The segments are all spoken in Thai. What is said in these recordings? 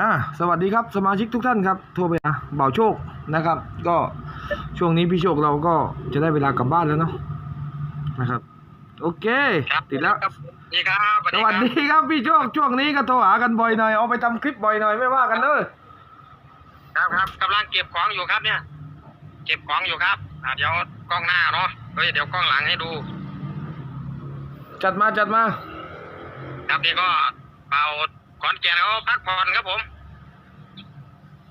อ่าสวัสดีครับสมาชิกทุกท่านครับโทรไปนะเบาโชคนะครับ ก็ช่วงนี้พี่โชคเราก็จะได้เวลากลับบ้านแล้วเนาะนะครับ โอเค ครับติดแล้ว ครับนี่ครับสวัสดีครับพี่โชคช่วงนี้ก็โทรหากันบ่อยหน่อยเอาไปทำคลิปบ่อยหน่อยไม่ว่ากันเด้อครับครับกำลังเก็บของอยู่ครับเนี่ย เก็บของอยู่ครับอ่าเดี๋ยวกล้องหน้าเนาะเฮ้ยเดี๋ยวกล้องหลังให้ดูจัดมาจัดมา ครับนี่ก็เป่า ขอนแก่นเขาพักผ่อนครับผม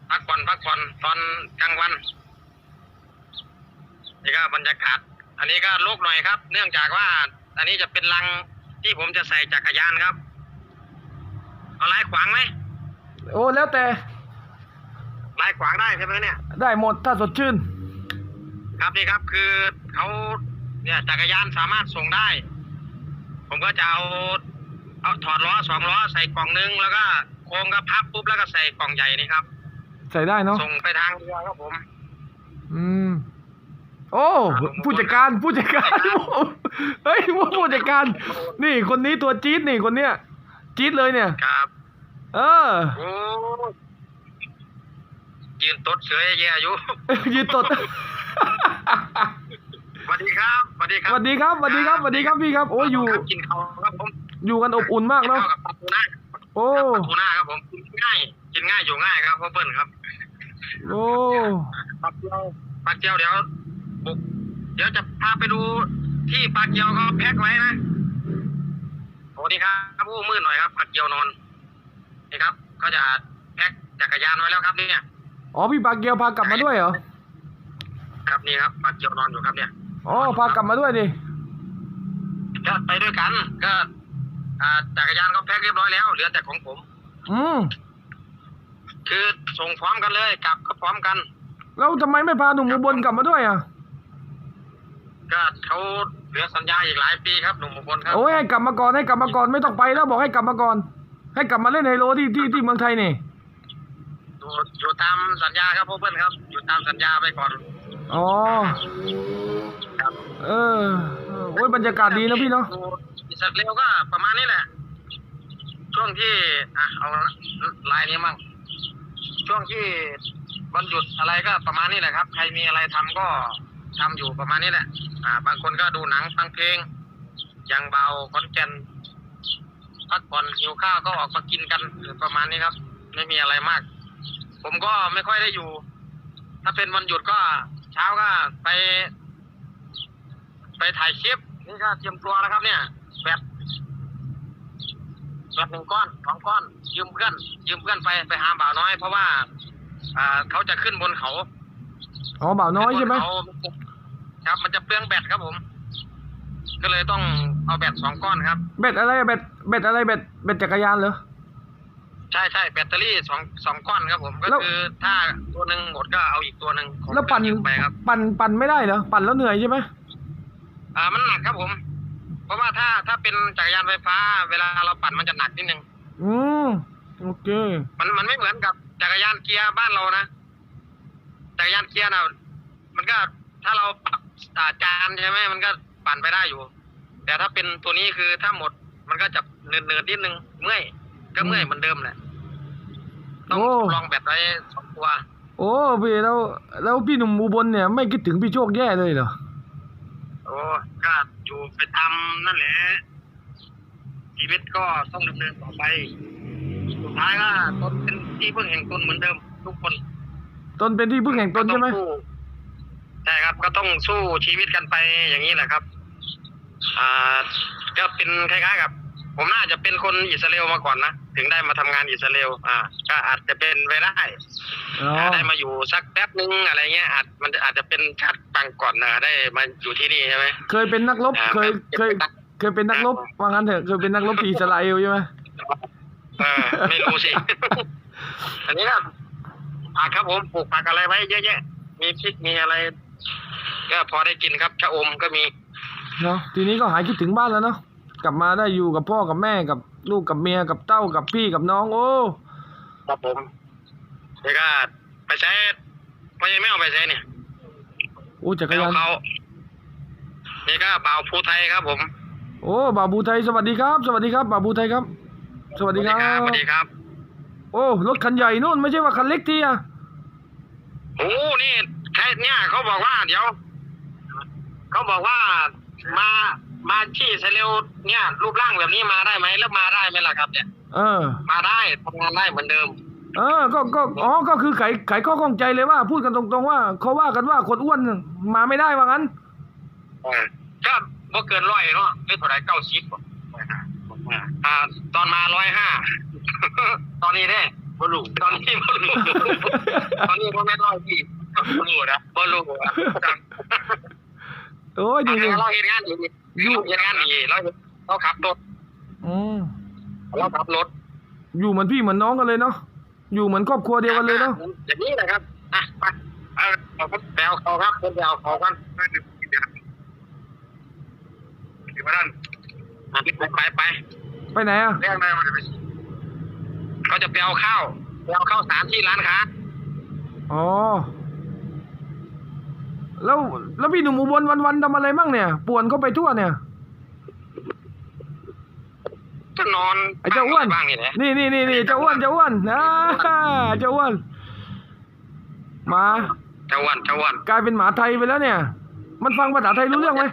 พักผ่อนพักผ่อนตอนกลางวันนี่ก็บรรยากาศ อันนี้ก็โลกหน่อยครับ เนื่องจากว่า อันนี้จะเป็นลังที่ผมจะใส่จักรยานครับ เอาลายขวางไหมโอ้แล้วแต่ลายขวางได้ใช่ไหมเนี่ย ได้หมดถ้าสดชื่น ครับนี่ครับคือเขาเนี่ยจักรยานสามารถส่งได้ ผมก็จะเอา เอาถอดล้อสองล้อใส่กล่องนึงแล้วก็โค้งก็พับปุ๊บแล้วก็ใส่กล่องใหญ่นี่ครับ ใส่ได้เนาะส่งไปทางเรือครับผม อืม โอ้ผู้จัดการผู้จัดการเฮ้ยผู้จัดการ นี่คนนี้ตัวจี๊ดนี่คนเนี้ยจี๊ดเลยเนี่ยครับ เออโอ้ยืนตดเสือแย่ๆอยู่ยืนตดสวัสดีครับสวัสดีคสรับวัสดีครับสวัสดีครับสวัสดีครับพี่ครับ โอ้อยู่ครับกินข้าวครับผม อยู่กันอบอุ่นมากกินเนาะข้าวกับปลาทูน่าโอ้ปลาทูน่าครับผมกินง่ายกินง่ายอยู่ง่ายครับพ่อเปิ้ลครับโอ้ปลาเกียวปลาเกียวเดี๋ยวบุกเดี๋ยวจะพาไปดูที่ปลาเกียวเขาแพ็คไว้นะโอ้นี่ครับโอ้มืดหน่อยครับปลาเกียวนอนนี่ครับเขาจะแพ็คจักรยานไว้แล้วครับเนี่ยอ๋อพี่ปาเกียวพากลับมาด้วยเหรอครับนี่ครับปลาเกียวนอนอยู่ครับเนี่ยอ๋อพากลับมาด้วยดิก็ไปด้วยกัน ก็ อ่าจักรยานก็แพ็คเรียบร้อยแล้วเหลือแต่ของผม อืมคือส่งพร้อมกันเลยกลับก็พร้อมกัน แล้วทำไมไม่พาหนุ่มอุบลกลับมาด้วยอะ ก็เขาเหลือสัญญาอีกหลายปีครับหนุ่มอุบลครับโอ้ยให้กลับมาก่อนให้กลับมาก่อนไม่ต้องไปแล้วบอกให้กลับมาก่อน ให้กลับมาเล่นไฮโลที่ที่ที่เมืองไทยนี่อยู่อยู่ตามสัญญาครับพ่อเพื่อนครับ อยู่ตามสัญญาไปก่อน อ๋อ ครับ เออโอ้ยบรรยากาศดีนะพี่เนาะอิสราเอลก็ประมาณนี้แหละ ช่วงที่อะเอาลายนี้มั่งช่วงที่วันหยุดอะไรก็ประมาณนี้แหละครับ ใครมีอะไรทำก็ทำอยู่ประมาณนี้แหละ อ่า บางคนก็ดูหนังฟังเพลงอย่างเบาคอนแกนพักผ่อนหิวข้าวก็ออกมากินกันประมาณนี้ครับ ไม่มีอะไรมาก ผมก็ไม่ค่อยได้อยู่ ถ้าเป็นวันหยุดก็เช้าก็ไป ไปถ่ายคลิปนี่ก็เตรียมตัวแล้วครับ เนี่ยแบบแบบหนึ่งก้อนสองก้อน ยืมเพื่อนยืมเพื่อนไปไปหาบ่าวน้อย เพราะว่า อ่าเขาจะขึ้นบนเขาอ๋อบ่าวน้อยใช่ไหมขึ้บเขาครับมันจะเปลืองแบตครับผม ก็เลยต้องเอาแบตสองก้อนครับเบ็ดอะไรเบ็ดเบ็ดอะไรเบ็ดเบ็ดจักรยานเหรอใช่ใช่แบตเตอรี่สองสองก้อนครับผมก็แล้วคือถ้าตัวหนึ่งหมดก็เอาอีกตัวหนึ่งของแล้วปั่นยืมไปครับ ปั่นปั่นไม่ได้เหรอปั่นแล้วเหนื่อยใช่ไหม อ่ามันหนักครับผม เพราะว่าถ้าถ้าเป็นจักรยานไฟฟ้า เวลาเราปั่นมันจะหนักนิดนึงอืมโอเค มันมันไม่เหมือนกับจักรยานเกียร์บ้านเรานะจักรยานเกียร์นะมันก็ถ้าเราปรับอ่าจานใช่ไหมมันก็ปั่นไปได้อยู่ แต่ถ้าเป็นตัวนี้คือถ้าหมดมันก็จะเนืดเนืดๆนิดนึงเมื่อยก็เมื่อยเหมือนเดิมแหละต้องโอ้ลองแบตไว้สองตัว โอ้พี่แล้วแล้วพี่หนุ่มอุบลเนี่ย ไม่คิดถึงพี่โชคแย่เลยเหรอ โอ้ก็อยู่ไปทำนั่นแหละ ชีวิตก็ต้องดำเนินต่อไป สุดท้ายก็ตนเป็นที่พึ่งแห่งตนเหมือนเดิม ทุกคนตนเป็นที่พึ่งแห่งตนใช่ไหมก็ต้องสู้ใช่ครับก็ต้องสู้ชีวิตกันไปอย่างนี้แหละครับ อ่าก็เป็นคล้ายๆกับ ผมน่าจะเป็นคนอิสราเอลมาก่อนนะ ถึงได้มาทำงานอิสราเอลอ่า ก็อาจจะเป็นไปได้อ๋ออ่าได้มาอยู่สักแป๊บนึงอะไรเงี้ยอาจมันอาจจะเป็นชาติปังก่อนนะได้มาอยู่ที่นี่ใช่ไหมเคยเป็นนักรบอ่าเคยเคยเป็นนักเคยเป็นนักรบว่างั้นเถอะเคยเป็นนักรบที่อิสราเอลใช่ไหมเออไม่รู้สิอันนี้ก็ผักครับผมปลูกผักอะไรไว้เยอะแยะ มีพริกมีอะไร ก็พอได้กินครับชะอมก็มีเนาะทีนี้ก็หายคิดถึงบ้านแล้วเนาะ กลับมาได้อยู่กับพ่อกับแม่กับลูกกับเมียกับเต้ากับพี่กับน้องโอ้ครับผมแล้วก็ไปใช้พอยังไม่เอาไปใช้เนี่ยโอ้จักรไปยาเอานเขานี่ก็บ่าวภูไทยครับผม โอ้บาบูไทยสวัสดีครับ สวัสดีครับบาบูไทยครับ สวัสดีครับสวัสดีครับโโอ้รถคันใหญ่นู่นไม่ใช่ว่าคันเล็กทีอะโอ้นี่แค่เนี่ยเขาบอกว่าเดี๋ยว เขาบอกว่ามา มาที่ไซเรลเนี่ย รูปร่างแบบนี้มาได้ไหมแล้วมาได้ไหมล่ะครับ เนี่ย เออ มาได้ทำงานได้เหมือนเดิม เออ ก็ก็อ๋อก็คือไขไขข้อข้องใจเลยว่า พูดกันตรงๆว่าเขาว่ากันว่าคนอ้วนมาไม่ได้ว่างั้นก็บ่เกินร้อยเนาะหรือเท่าไหรเก้าสิบอ่า ตอนมาร้อยห้าตอนนี้เนี่ยบรูตอนนี้บรูตอนนี้บ่แม่นร้อยยี่บรูนะบรูอะโอ้ยตจอนรินี้งเราเห็นงานดีเราเห็นงานดีเราเราขับรถๆอืมเราขับรถ อยู่เหมือนพี่เหมือนน้องกันเลยเนาะอยู่เหมือนครอบครัวเดียวกันเลยเนาะอย่างนี้นะครับอะไปเอาเอาแปลวเขาครับคนแปลวเขากันถึงมาด้านอะไปไปไปไปไหนอะเรียกนายมาเดี๋ยวไปเขาจะไปเอาข้าวไปเอาข้าวสารที่ร้านค้าอ๋อ แล้วแล้วพี่หนุ่มอุบลวันๆทำอะไรมั่งเนี่ยป่วนเขาไปทั่วเนี่ย ก็นอนไอ้เจ้าอ้วน บ้างนี่แหละ นี่นี่นี่นี่เจ้าอ้วนเจ้าอ้วนอ่าเจ้าอ้วนหมาเจ้าอ้วนเจ้าอ้วนกลายเป็นหมาไทยไปแล้วเนี่ย มันฟังภาษาไทยรู้เรื่องไหม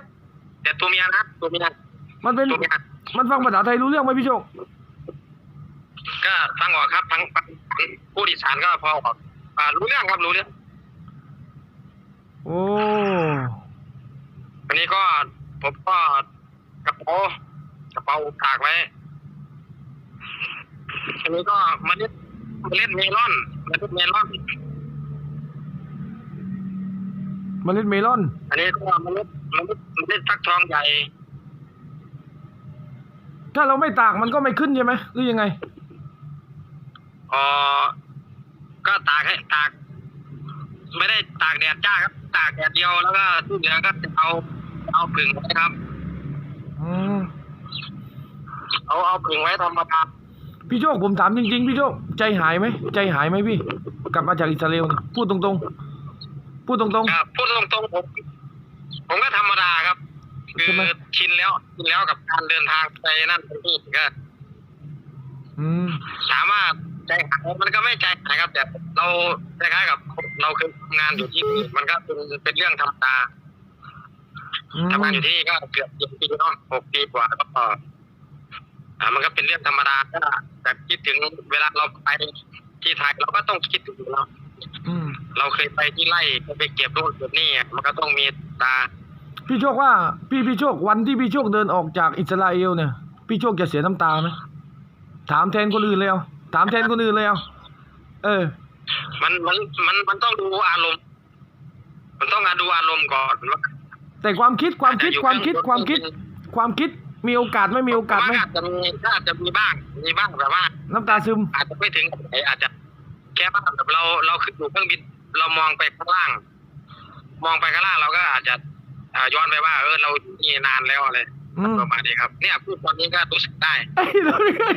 แต่ตัวเมียนะตัวเมียมันเป็นตัวเมียมันฟังภาษาไทยรู้เรื่องไหมพี่โชคก็ฟังออกครับทั้งผู้ดิสานก็พอออกอ่ารู้เรื่องครับรู้เรื่อง โอ้อันนี้ก็ผมก็กระเป๋ากระเป๋าตากไว้อันนี้ก็เมาเล็ดเมล็ดเมลอนเมล็ดเมลอนเมล็ดเมลอน อันนี้ก็เมล็ดเมล็ดเมล็ดฟักทองใหญ่ ถ้าเราไม่ตากมันก็ไม่ขึ้นใช่ไหมหรือยังไง เอ่อก็ตากให้ตากไม่ได้ตากแดดจ้าครับ ตากแดดเดียวแล้วก็ที่เหลือก็จะเอาเอาผึ่งไว้ครับ อืมเอาเอาผึ่งไว้ทำประปาพี่โชคผมถามจริง ๆ พี่โชคใจหายไหมใจหายไหมพี่ กลับมาจากอิสราเอลเนี่ยพูดตรงๆ พูดตรง ครับพูดตรงๆผมผมก็ธรรมดาครับ คือใช่ไหม ชินแล้วชินแล้วกับการเดินทางไปนั่นไปนี่ก็ ๆ อืมถามว่า ใจหายมันก็ไม่ใจหายครับแต่เราคล้ายๆกับ เราเคยทำงานอยู่ที่นี่มันก็เป็นเป็นเรื่องธรรมดาอืมทำงานอยู่ที่นี่ก็เกือบเจ็ดปีเนาะหกปีกว่าก็อ่ามันก็เป็นเรื่องธรรมดาก็แต่คิดถึงเวลาเราไปที่ไทยเราก็ต้องคิดถึงเนาะอืมเราเคยไปที่ไร่ไปเก็บรูนเก็บนี่อะมันก็ต้องมีตา พี่โชคว่า พี่พี่โชควันที่พี่โชคเดินออกจากอิสราเอลเนี่ย พี่โชคจะเสียน้ำตาไหมถามแทนคนอื่นเลยเอา ถามแทนคนอื่นเลยเอาเออ มันมันมันมันต้องดูอารมณ์ มันต้องดูอารมณ์ก่อนว่าแต่ความคิดความคิดอาจจะอยู่ความคิดข้างบนความคิด ความคิดมีโอกาสไหม่มีโอกาสไหมผมว่อาจจะมีก็อาจจะมีบ้าง มีบ้างแต่ว่าน้ำตาซึม อาจจะไม่ถึงกับไหนอาจจะแค่ว่าแบบเราเราขึ้นอยู่เครื่องบินเรามองไปข้างล่าง มองไปข้างล่างเราก็อาจจะอ่าย้อนไปว่า เออเราอยู่นี่นานแล้วอะไรอืม ประมาณนี้ครับ เนี่ยพูดตอนนี้ก็รู้สึกได้เอ้ยเราไม่เคย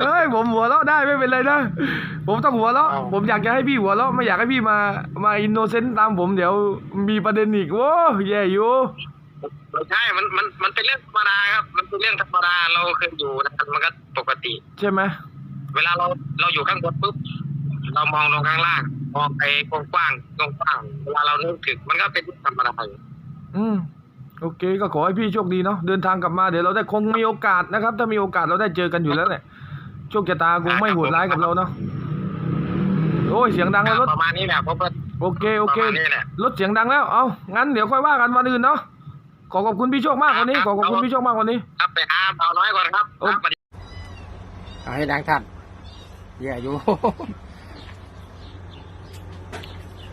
เอ้ยผมหัวเราะได้ไม่เป็นไรนะ ผมต้องหัวเราะอ๋อผมอยากจะให้พี่หัวเราะไม่อยากให้พี่มา มาอินโนเซนต์ตามผมเดี๋ยวมีประเด็นอีกโว้แย่อยู่ไม่ใช่ มัน มัน มันเป็นเรื่องธรรมดาครับ มันเป็นเรื่องธรรมดา เราเคยอยู่นะมันก็ปกติ ใช่ไหม เวลาเรา เราอยู่ข้างบนปุ๊บ เรามองลงข้างล่าง มองไปกว้างๆกว้างๆเวลาเรานึกถึง มันก็เป็นเรื่องธรรมดาอยู่อืม โอเคก็ขอให้พี่โชคดีเนาะเดินทางกลับมาเดี๋ยวเราได้คงมีโอกาสนะครับ ถ้ามีโอกาสเราได้เจอกันอยู่แล้วแหละโชคชะตาคงไม่โหดร้ายกับเราเนาะโอ้ยเสียงดังแล้วรถประมาณนี้แหละเพราะว่า โอเคโอเคประมาณนี้แหละ รถเสียงดังแล้วเอางั้นเดี๋ยวค่อยว่ากันวันอื่นเนาะขอขอบคุณพี่โชคมากวันนี้ขอขอบคุณพี่โชคมากวันนี้ ครับไปหาเบาน้อยก่อนครับโอ้ครับสวัสดีเอาให้ดังท่านแย่อยู่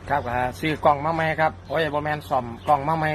ครับอ่าซื้อกล่องมาใหม่ครับ โอ้ยบอแมนซ่อมกล่องมาใหม่